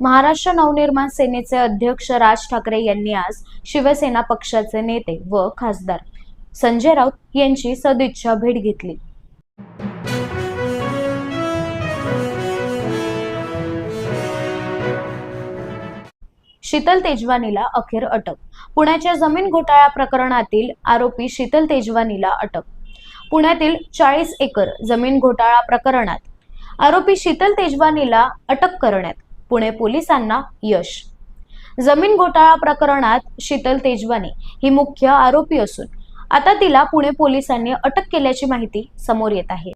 महाराष्ट्र नवनिर्माण सेनेचे अध्यक्ष राज ठाकरे यांनी आज शिवसेना पक्षाचे नेते व खासदार संजय राऊत यांची सदिच्छा भेट घेतली. शीतल तेजवानीला अखेर अटक. पुण्याच्या जमीन घोटाळा प्रकरणातील आरोपी शीतल तेजवानीला अटक. पुण्यातील चाळीस एकर जमीन घोटाळा प्रकरणात आरोपी शीतल तेजवानीला अटक करण्यात पुणे पोलिसांना यश. जमीन घोटाळा प्रकरणात शीतल तेजवानी ही मुख्य आरोपी असून आता तिला पुणे पोलिसांनी अटक केल्याची माहिती समोर येत आहे.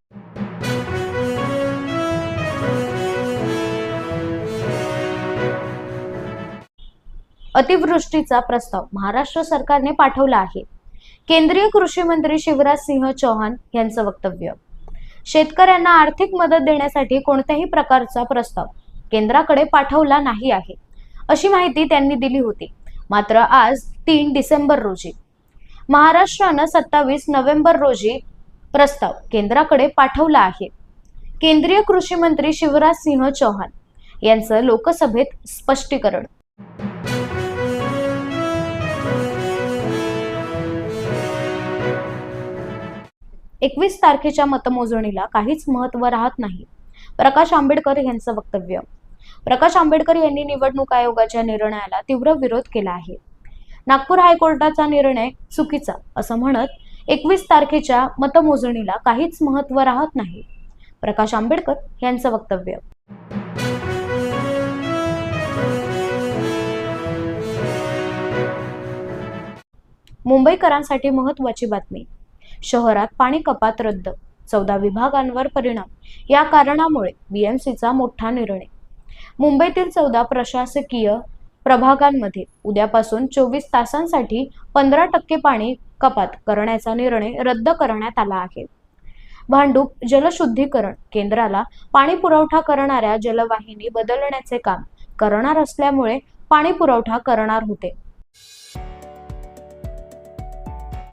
अतिवृष्टीचा प्रस्ताव महाराष्ट्र सरकारने पाठवला आहे. केंद्रीय कृषी मंत्री शिवराज सिंह चौहान यांचं वक्तव्य. शेतकऱ्यांना आर्थिक मदत देण्यासाठी कोणत्याही प्रकारचा प्रस्ताव केंद्राकडे पाठवला नाही आहे. अशी माहिती त्यांनी दिली होती. मात्र आज तीन डिसेंबर रोजी. महाराष्ट्रानं सत्तावीस नोव्हेंबर रोजी प्रस्ताव केंद्राकडे पाठवला आहे. केंद्रीय कृषी मंत्री शिवराज सिंह चौहान यांचं लोकसभेत स्पष्टीकरण. एकवीस तारखेच्या मतमोजणीला काहीच महत्त्व राहत नाही. प्रकाश आंबेडकर यांचं वक्तव्य. प्रकाश आंबेडकर यांनी निवडणूक आयोगाच्या निर्णयाला तीव्र विरोध केला आहे. नागपूर हायकोर्टाचा निर्णय चुकीचा असं म्हणत एकवीस तारखेच्या मतमोजणीला काहीच महत्त्व राहत नाही. प्रकाश आंबेडकर यांचं वक्तव्य. मुंबईकरांसाठी महत्वाची बातमी. शहरात पाणी कपात रद्द चौदा विभागांवर परिणाम. या कारणामुळे बीएमसीचा मोठा निर्णय. मुंबईतील चौदा प्रशासकीय प्रभागांमध्ये उद्यापासून चोवीस तासांसाठी पंधरा टक्के पाणी कपात करण्याचा निर्णय रद्द करण्यात आला आहे. भांडूप जलशुद्धीकरण केंद्राला पाणी पुरवठा करणाऱ्या जलवाहिनी बदलण्याचे काम करणार असल्यामुळे पाणी पुरवठा करणार होते.